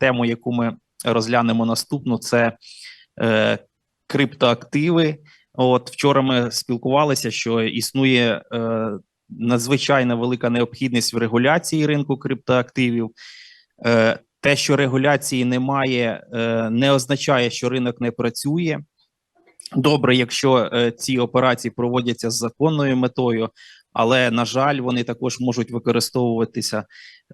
тему, яку ми розглянемо наступну, це е, криптоактиви. От вчора ми спілкувалися, що існує е, надзвичайно велика необхідність в регуляції ринку криптоактивів. Е, те, що регуляції немає, е, не означає, що ринок не працює. Добре, якщо е, ці операції проводяться з законною метою, але на жаль, вони також можуть використовуватися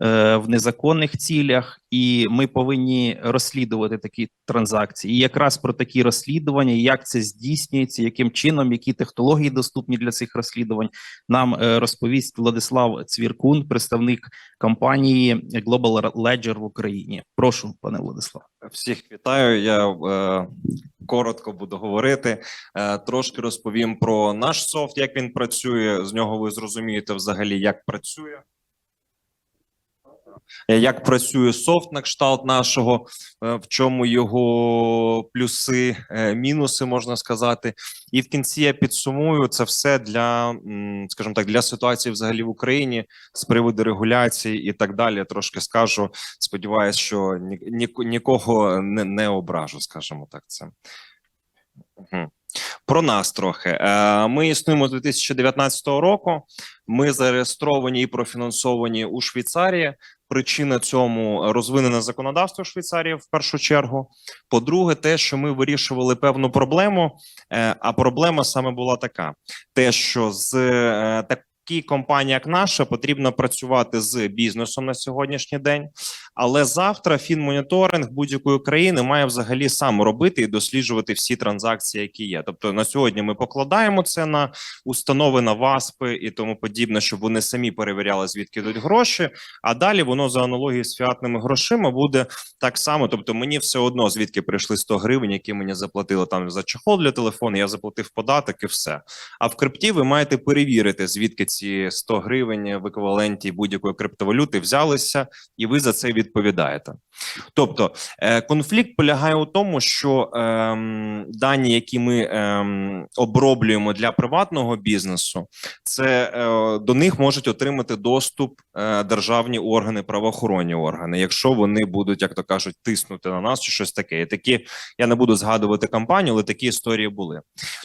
е, в незаконних цілях, і ми повинні розслідувати такі транзакції. І якраз про такі розслідування, як це здійснюється, яким чином, які технології доступні для цих розслідувань, нам е, розповість Владислав Цвіркун, представник компанії Global Ledger в Україні. Прошу, пане Владислав. Всіх вітаю. Я е, коротко буду говорити. Е, трошки розповім про наш софт, як він працює. З нього ви зрозумієте взагалі, як працює. Як працює софт на кшталт нашого, е, в чому його плюси, е, мінуси можна сказати, і в кінці я підсумую це все для, скажімо так, для ситуації взагалі в Україні з приводу регуляції і так далі. Трошки скажу. Сподіваюсь, що ні, ні, нікого не, не ображу, скажімо так. Це. Про нас трохи. Е, Ми існуємо з 2019 року. Ми зареєстровані і профінансовані у Швейцарії. Причина цьому розвинене законодавство Швейцарії в першу чергу. По-друге, те, що ми вирішували певну проблему. е, А проблема саме була така: те, що з е, такій компанії, як наша, потрібно працювати з бізнесом на сьогоднішній день. Але завтра фінмоніторинг будь-якої країни має взагалі сам робити і досліджувати всі транзакції, які є. Тобто на сьогодні ми покладаємо це на установи на ВАСПи і тому подібне, щоб вони самі перевіряли, звідки йдуть гроші. А далі воно за аналогією з фіатними грошима буде так само. Тобто, мені все одно звідки прийшли 100 гривень, які мені заплатили там за чехол для телефону. Я заплатив податок і все. А в крипті ви маєте перевірити, звідки ці 100 гривень в еквіваленті будь-якої криптовалюти взялися, і ви за це відповідаєте. Тобто е, конфлікт полягає у тому, що ем, дані, які ми ем, оброблюємо для приватного бізнесу, це е, до них можуть отримати доступ е, державні органи, правоохоронні органи, якщо вони будуть, як то кажуть, тиснути на нас чи щось таке. І такі я не буду згадувати кампанію, але такі історії були.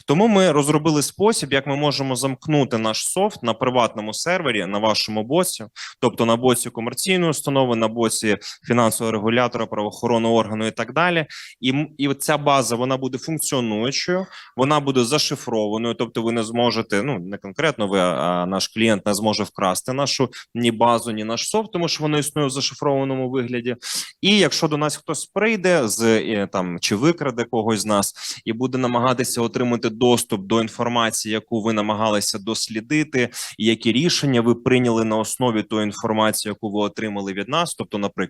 Тому ми розробили спосіб, як ми можемо замкнути наш софт на приватному сервері на вашому боці, тобто на боці комерційної установи, на боці фінансового регулятора, правоохоронного органу і так далі. І, і ця база вона буде функціонуючою, вона буде зашифрованою. Тобто, ви не зможете, ну не конкретно ви, а наш клієнт не зможе вкрасти нашу ні базу, ні наш софт, тому що воно існує в зашифрованому вигляді. І якщо до нас хтось прийде з там чи викраде когось з нас і буде намагатися отримати доступ до інформації, яку ви намагалися дослідити, і які рішення ви прийняли на основі тої інформації, яку ви отримали від нас. Тобто, наприклад,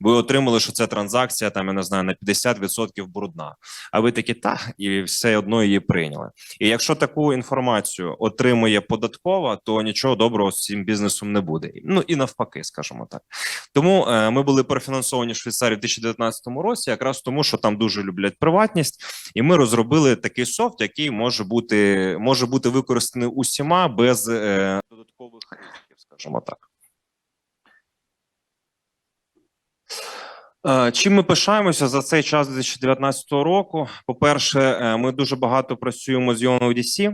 ви отримали, що ця транзакція там я не знаю на 50% брудна. А ви такі та і все одно її прийняли. І якщо таку інформацію отримує податкова, то нічого доброго з цим бізнесом не буде. Ну і навпаки, скажімо так. Тому е, ми були профінансовані в Швейцарії в 2019 році, якраз тому, що там дуже люблять приватність, і ми розробили такий софт, який може бути може бути використаний усіма без е, додаткових ризиків, скажімо так. Чим ми пишаємося за цей час 2019 року? По-перше, е, ми дуже багато працюємо з UNODC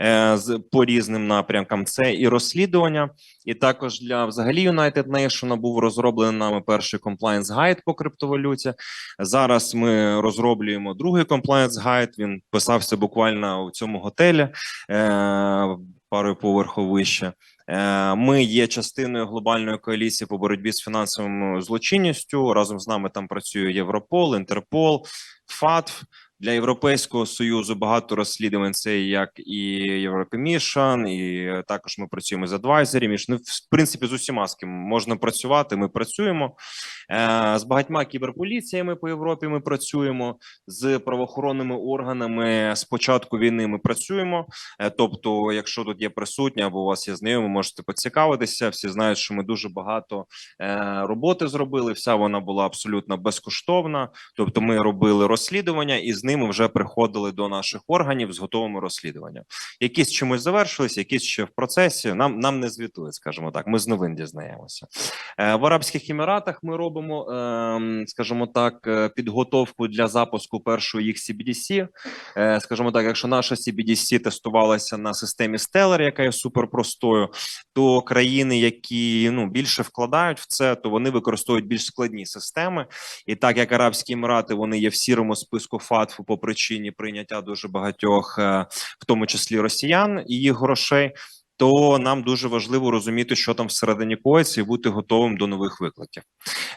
е, по різним напрямкам. Це і розслідування, і також для взагалі United Nation був розроблений нами перший compliance гайд по криптовалюті. Зараз ми розроблюємо другий compliance гайд. Він писався буквально у цьому готелі е, парою поверху вище. Е, Ми є частиною глобальної коаліції по боротьбі з фінансовою злочинністю. Разом з нами там працює Європол, Інтерпол, ФАТФ. Для Європейського союзу багато розслідувань це як і Єврокомішн, і також ми працюємо з адвайзерів. Ну, в принципі з усіма з ким можна працювати. Ми працюємо Е, з багатьма кіберполіціями по Європі. Ми працюємо з правоохоронними органами. З початку війни ми працюємо. Е, Тобто, якщо тут є присутні або у вас є знайомі, можете поцікавитися. Всі знають, що ми дуже багато е, роботи зробили. Вся вона була абсолютно безкоштовна. Тобто, ми робили розслідування, і з з ними вже приходили до наших органів з готовими розслідуваннями. Якісь чимось завершились, якісь ще в процесі. Нам нам не звітують, скажімо так. Ми з новин дізнаємося. Е, В Арабських Еміратах ми робимо, ем, скажімо так, е, підготовку для запуску першої їх CBDC. Е, Скажімо так, якщо наша CBDC тестувалася на системі Stellar, яка є суперпростою, то країни, які ну більше вкладають в це, то вони використовують більш складні системи. І так як Арабські Емірати вони є в сірому списку По причині прийняття дуже багатьох, е, в тому числі росіян і грошей. То нам дуже важливо розуміти, що там всередині коїться, і бути готовим до нових викликів.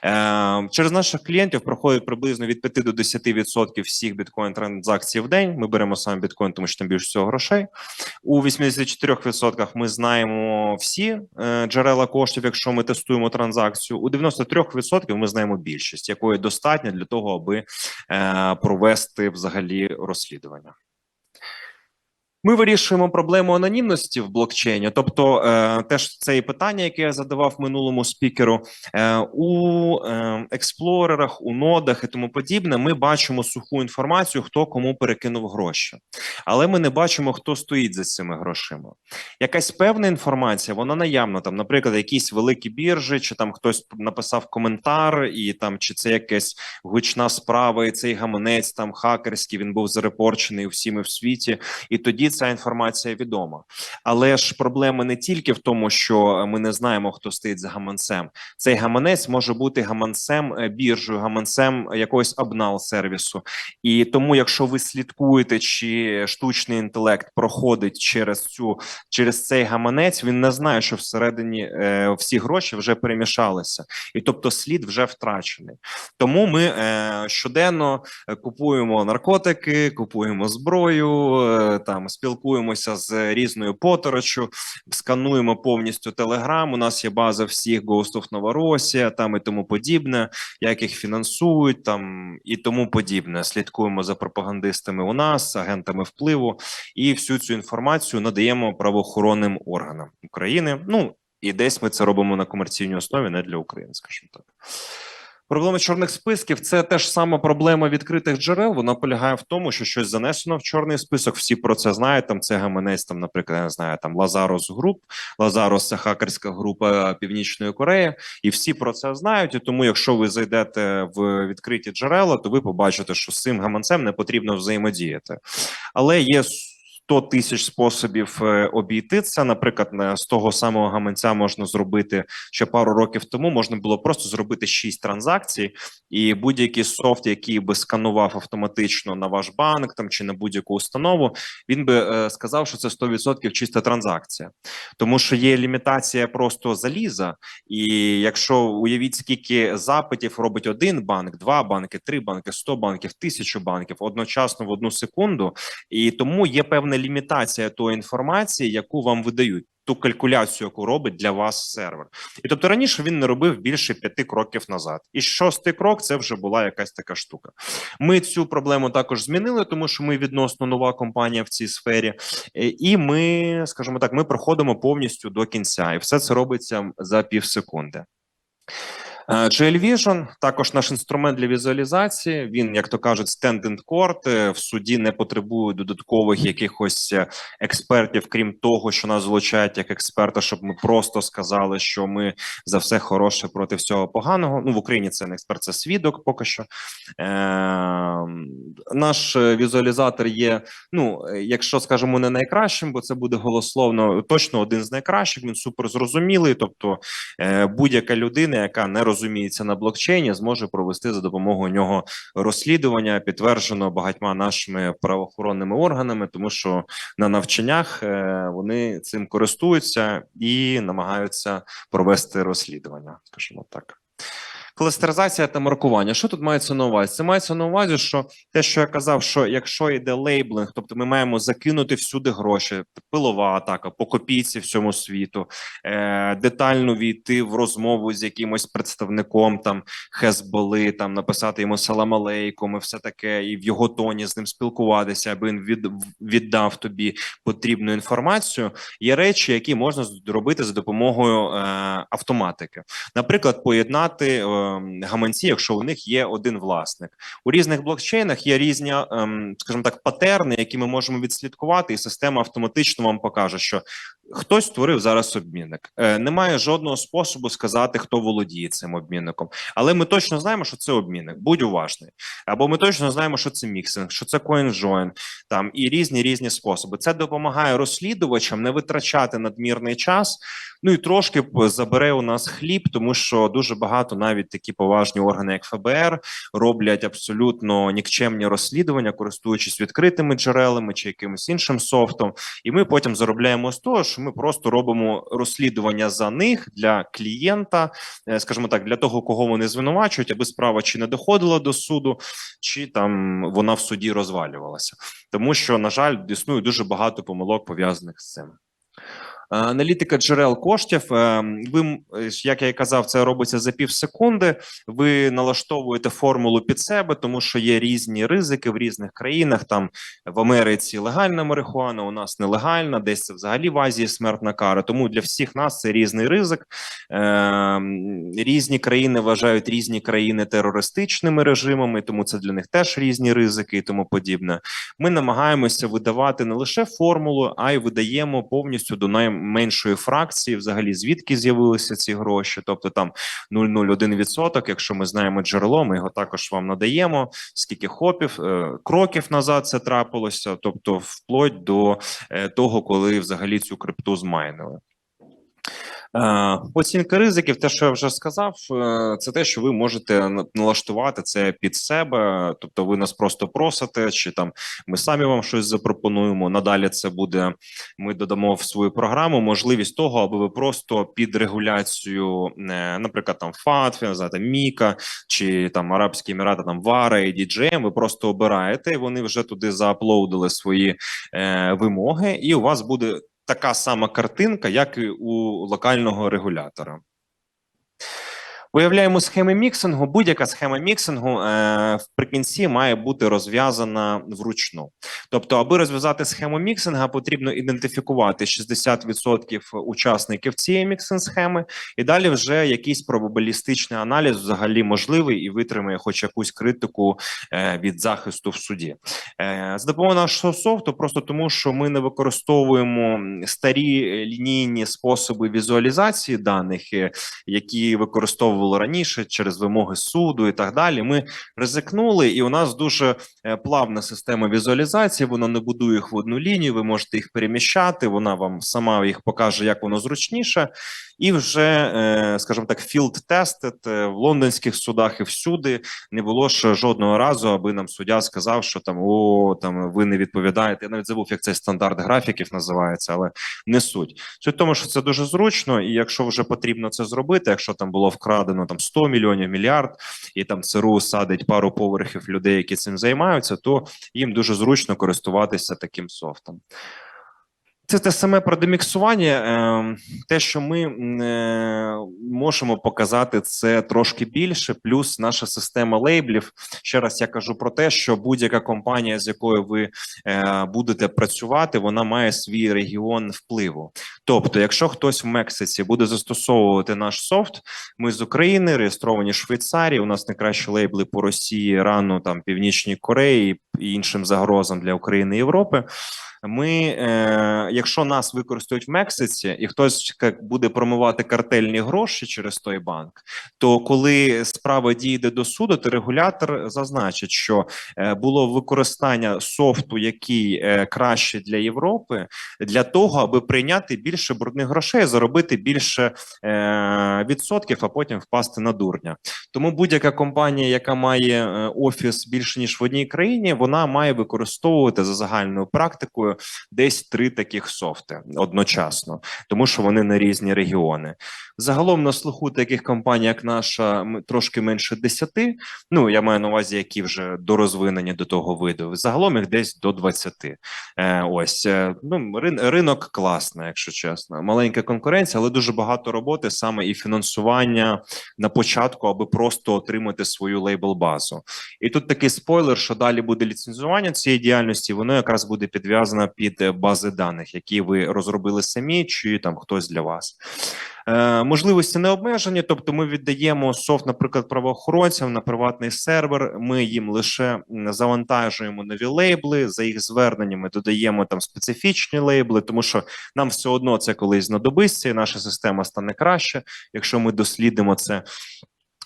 Е, через наших клієнтів проходить приблизно від 5 до 10% всіх біткоін транзакцій в день. Ми беремо саме біткоін, тому що там більше всього грошей. У 84% ми знаємо всі е, джерела коштів, якщо ми тестуємо транзакцію. У 93% ми знаємо більшість, якої достатньо для того, аби е, провести взагалі розслідування. Ми вирішуємо проблему анонімності в блокчейні. Тобто, е, теж це і питання, яке я задавав минулому спікеру. Е, у е, експлорерах, у нодах і тому подібне. Ми бачимо суху інформацію, хто кому перекинув гроші, але ми не бачимо, хто стоїть за цими грошима. Якась певна інформація, вона наявна. Там, наприклад, якісь великі біржі, чи там хтось написав коментар, і там чи це якась гучна справа, і цей гаманець там хакерський. Він був зарепорчений всіми в світі, і тоді ця інформація відома. Але ж проблема не тільки в тому, що ми не знаємо, хто стоїть за гаманцем. Цей гаманець може бути гаманцем е, біржею, гаманцем якогось обнал сервісу. І тому, якщо ви слідкуєте, чи штучний інтелект проходить через цю через цей гаманець, він не знає, що всередині е, всі гроші вже перемішалися, і тобто слід вже втрачений. Тому ми е, щоденно е, купуємо наркотики, купуємо зброю, е, там спілкуємося з різною поторочю, скануємо повністю Телеграм. У нас є база всіх of Новоросія, там і тому подібне, як їх фінансують, там і тому подібне. Слідкуємо за пропагандистами у нас, агентами впливу, і всю цю інформацію надаємо правоохоронним органам України. Ну і десь ми це робимо на комерційній основі, не для України, скажімо так. Проблема чорних списків це теж сама проблема відкритих джерел. Вона полягає в тому, що щось занесено в чорний список. Всі про це знають. Там це гаманець, там, наприклад, я не знаю, там Лазарос Груп. Лазарос це хакерська група Північної Кореї, і всі про це знають. І тому, якщо ви зайдете в відкриті джерела, то ви побачите, що з цим гаманцем не потрібно взаємодіяти. Але є 100 тисяч способів е, обійти це. Наприклад, з того самого гаманця можна зробити ще пару років тому. Можна було просто зробити 6 транзакцій, і будь-який софт, який би сканував автоматично на ваш банк там чи на будь-яку установу, він би е, сказав, що це 100% чиста транзакція, тому що є лімітація просто заліза. І якщо уявіть, скільки запитів робить один банк, два банки, три банки, 100 банків, тисячу банків одночасно в одну секунду, і тому є лімітація тої інформації, яку вам видають. Ту калькуляцію, яку робить для вас сервер, і тобто раніше він не робив більше п'яти кроків назад. І шостий крок це вже була якась така штука. Ми цю проблему також змінили, тому що ми відносно нова компанія в цій сфері, Е, і ми, скажімо так, ми проходимо повністю до кінця, і все це робиться за пів секунди. Е, GL Vision – також наш інструмент для візуалізації. Він, як то кажуть, court, е, в суді не потребує додаткових якихось е, експертів, крім того, що нас залучають як експерта, щоб ми просто сказали, що ми за все хороше проти всього поганого. Ну в Україні це не експерт, це свідок. Поки що е, наш е, візуалізатор є. Ну, е, якщо скажемо, не найкращим, бо це буде голословно, точно один з найкращих. Він супер зрозумілий. Тобто, е, будь-яка людина, яка не розуміється на блокчейні, зможе провести за допомогою нього розслідування, підтверджено багатьма нашими правоохоронними органами, тому що на навчаннях е, вони цим користуються і намагаються провести розслідування, скажімо так. Кластеризація та маркування. Що тут мається на увазі? Це мається на увазі, що те, що я казав, що якщо йде лейблинг, тобто ми маємо закинути всюди гроші, пилова атака по копійці всьому світу, е, детально війти в розмову з якимось представником там Хезболи, там написати йому салам алейкум і все таке, і в його тоні з ним спілкуватися, аби він від, віддав тобі потрібну інформацію. Є речі, які можна зробити за допомогою е, автоматики. Наприклад, поєднати е, гаманці, якщо у них є один власник. У різних блокчейнах є різні, ем, скажімо так, патерни, які ми можемо відслідкувати, і система автоматично вам покаже, що хтось створив зараз обмінник. Е, немає жодного способу сказати, хто володіє цим обмінником, але ми точно знаємо, що це обмінник. Будь уважний. Або ми точно знаємо, що це міксинг, що це CoinJoin, там і різні різні способи. Це допомагає розслідувачам не витрачати надмірний час. Ну і трошки забере у нас хліб, тому що дуже багато навіть такі поважні органи, як ФБР, роблять абсолютно нікчемні розслідування, користуючись відкритими джерелами чи якимось іншим софтом. І ми потім заробляємо з того, що ми просто робимо розслідування за них для клієнта, е, скажімо так, для того, кого вони звинувачують, аби справа чи не доходила до суду, чи там вона в суді розвалювалася. Тому що, на жаль, існує дуже багато помилок пов'язаних з цим. Е, Аналітика джерел коштів. е, Ви, як я і казав, це робиться за пів секунди. Ви налаштовуєте формулу під себе, тому що є різні ризики в різних країнах. Там в Америці легальна марихуана, у нас нелегальна, десь це взагалі в Азії смертна кара. Тому для всіх нас це різний ризик. Е, Різні країни вважають різні країни терористичними режимами, тому це для них теж різні ризики і тому подібне. Ми намагаємося видавати не лише формулу, а й видаємо повністю до найменшої фракції, взагалі звідки з'явилися ці гроші. Тобто там 0,01%, Якщо ми знаємо джерело, ми його також вам надаємо. Скільки хопів, е, кроків назад це трапилося, тобто вплоть до е, того, коли взагалі цю крипту змайнили. Е, Оцінка ризиків, те, що я вже сказав, е, це те, що ви можете налаштувати це під себе. Тобто, ви нас просто просите, чи там ми самі вам щось запропонуємо. Надалі це буде. Ми додамо в свою програму можливість того, аби ви просто під регуляцію, е, наприклад, там ФАТ, не знаю, там Міка чи там Арабські Емірати, там Вара і DJM, ви просто обираєте, і вони вже туди зааплоудили свої е, вимоги, і у вас буде така сама картинка, як і у локального регулятора. Виявляємо схеми міксингу. Будь-яка схема міксингу е, вприкінці має бути розв'язана вручну. Тобто, аби розв'язати схему міксинга, потрібно ідентифікувати 60% учасників цієї міксинг схеми, і далі вже якийсь пробабілістичний аналіз взагалі можливий і витримає хоч якусь критику е, від захисту в суді. Е, з допомогою нашого софту, просто тому, що ми не використовуємо старі лінійні способи візуалізації даних, е, які використовували раніше через вимоги суду і так далі. Ми ризикнули, і у нас дуже е, плавна система візуалізації. Вона не будує їх в одну лінію. Ви можете їх переміщати. Вона вам сама їх покаже, як воно зручніше. І вже, е, скажімо так, field tested в лондонських судах і всюди не було ще жодного разу, аби нам суддя сказав, що там о, там ви не відповідаєте. Я навіть забув, як цей стандарт графіків називається, але не суть. Суть в тому, що це дуже зручно, і якщо вже потрібно це зробити, якщо там було вкрадено там 100 мільйонів мільярд, і там ЦРУ садить пару поверхів людей, які цим займаються, то їм дуже зручно користуватися таким софтом. Це те саме про деміксування. Е, те, що ми е, можемо показати це трошки більше, плюс наша система лейблів. Ще раз я кажу про те, що будь-яка компанія, з якою ви е, будете працювати, вона має свій регіон впливу. Тобто, якщо хтось в Мексиці буде застосовувати наш софт, ми з України реєстровані в Швейцарії. У нас найкращі лейбли по Росії, Ірану, там Північній Кореї і іншим загрозам для України і Європи. Ми, е, якщо нас використають в Мексиці, і хтось буде промивати картельні гроші через той банк, то коли справа дійде до суду, то регулятор зазначить, що е, було використання софту, який е, краще для Європи, для того, аби прийняти більше брудних грошей, заробити більше е, відсотків, а потім впасти на дурня. Тому будь-яка компанія, яка має е, офіс більше ніж в одній країні, вона має використовувати за загальною практикою десь три таких софти одночасно, тому що вони на різні регіони. Загалом на слуху таких компаній, як наша, трошки менше 10, Ну я маю на увазі, які вже дорозвинені до того виду. Загалом їх десь до 20. Е, ось е, ну ринок класний, якщо чесно. Маленька конкуренція, але дуже багато роботи саме і фінансування на початку, аби просто отримати свою лейбл-базу. І тут такий спойлер, що далі буде ліцензування цієї діяльності. Воно якраз буде підв'язано під е, бази даних, які ви розробили самі, чи там хтось для вас. Е, можливості не обмежені, тобто ми віддаємо софт, наприклад, правоохоронцям на приватний сервер. Ми їм лише завантажуємо нові лейбли. За їх зверненнями додаємо там специфічні лейбли, тому що нам все одно це колись знадобиться, і наша система стане краще, якщо ми дослідимо це.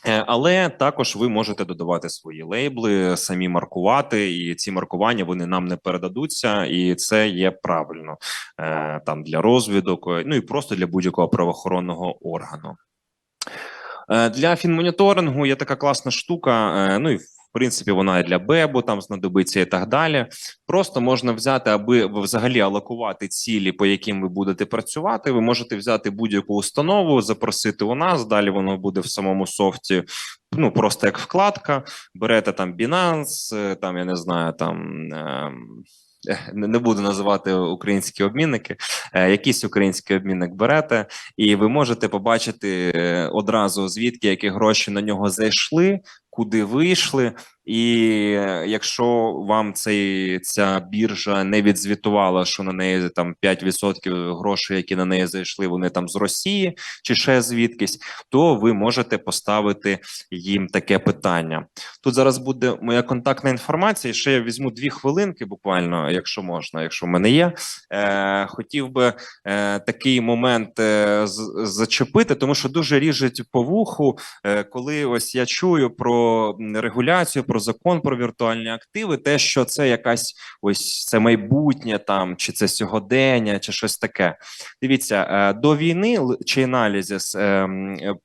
Е, Але також ви можете додавати свої лейбли, самі маркувати, і ці маркування вони нам не передадуться, і це є правильно е, там для розвідок, е, ну і просто для будь-якого правоохоронного органу. Для фінмоніторингу є така класна штука. Ну і принципі вона і для БЕБу там знадобиться і так далі. Просто можна взяти, аби взагалі алокувати цілі, по яким ви будете працювати. Ви можете взяти будь-яку установу, запросити у нас. Далі воно буде в самому софті. Ну просто як вкладка. Берете там Binance, е, там я не знаю, там. е, Не не буду називати українські обмінники, е, якийсь український обмінник берете, і ви можете побачити е, одразу звідки які гроші на нього зайшли, куди вийшли. І е, якщо вам цей ця біржа не відзвітувала, що на неї там 5% грошей, які на неї зайшли, вони там з Росії чи ще звідкись, то ви можете поставити їм таке питання. Тут зараз буде моя контактна інформація. Ще я візьму дві хвилинки, буквально, якщо можна, якщо в мене є. Е, хотів би е, такий момент е, зачепити, тому що дуже ріжуть по вуху, е, коли ось я чую про регуляцію, про закон про віртуальні активи, те, що це якась ось це майбутнє там, чи це сьогодення, чи щось таке. Дивіться, е, до війни чи аналізис е,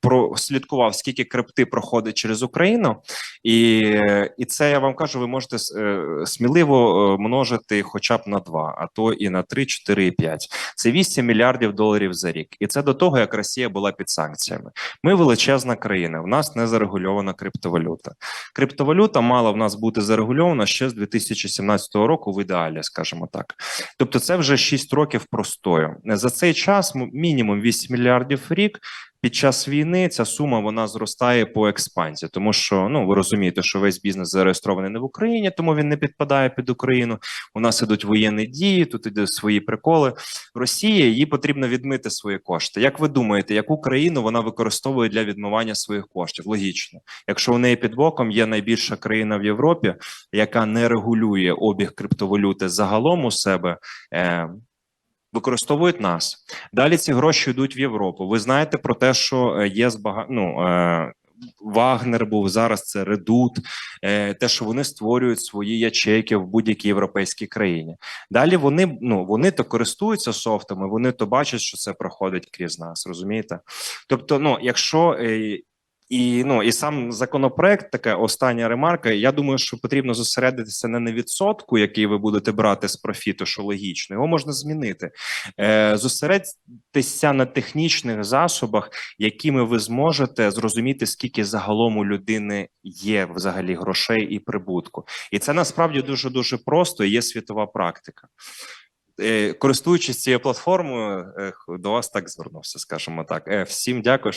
прослідкував, скільки крипти проходить через Україну, і, і це я вам кажу, ви можете е, сміливо множити хоча б на 2, а то і на 3, 4 і 5. Це 8 мільярдів доларів за рік. І це до того, як Росія була під санкціями. Ми величезна країна. В нас не зарегульована криптовалюта. Криптовалюта мала в нас бути зарегульована ще з 2017 року, в ідеалі, скажімо так. Тобто, це вже 6 років простою. За цей час мінімум 8 мільярдів в рік. Під час війни ця сума вона зростає по експансії, тому що ну ви розумієте, що весь бізнес зареєстрований не в Україні, тому він не підпадає під Україну. У нас ідуть воєнні дії, тут ідуть свої приколи. Росія їй потрібно відмити свої кошти. Як ви думаєте, яку країну вона використовує для відмивання своїх коштів? Логічно, якщо у неї під боком є найбільша країна в Європі, яка не регулює обіг криптовалюти загалом у себе. Використовують нас далі. Ці гроші йдуть в Європу. Ви знаєте про те, що е, є збага... ну, е, Вагнер був зараз. Це Редут, е, те, що вони створюють свої ячейки в будь-якій європейській країні. Далі вони ну вони то користуються софтами, вони то бачать, що це проходить крізь нас. Розумієте? Тобто, ну якщо е, і ну і сам законопроект, така остання ремарка. Я думаю, що потрібно зосередитися не на відсотку, який ви будете брати з профіту, що логічно, його можна змінити. Е, Зосередьтеся на технічних засобах, якими ви зможете зрозуміти, скільки загалом у людини є взагалі грошей і прибутку. І це насправді дуже дуже просто. Є світова практика. Е, Користуючись цією платформою, до вас так звернувся, скажімо так. Е, Всім дякую.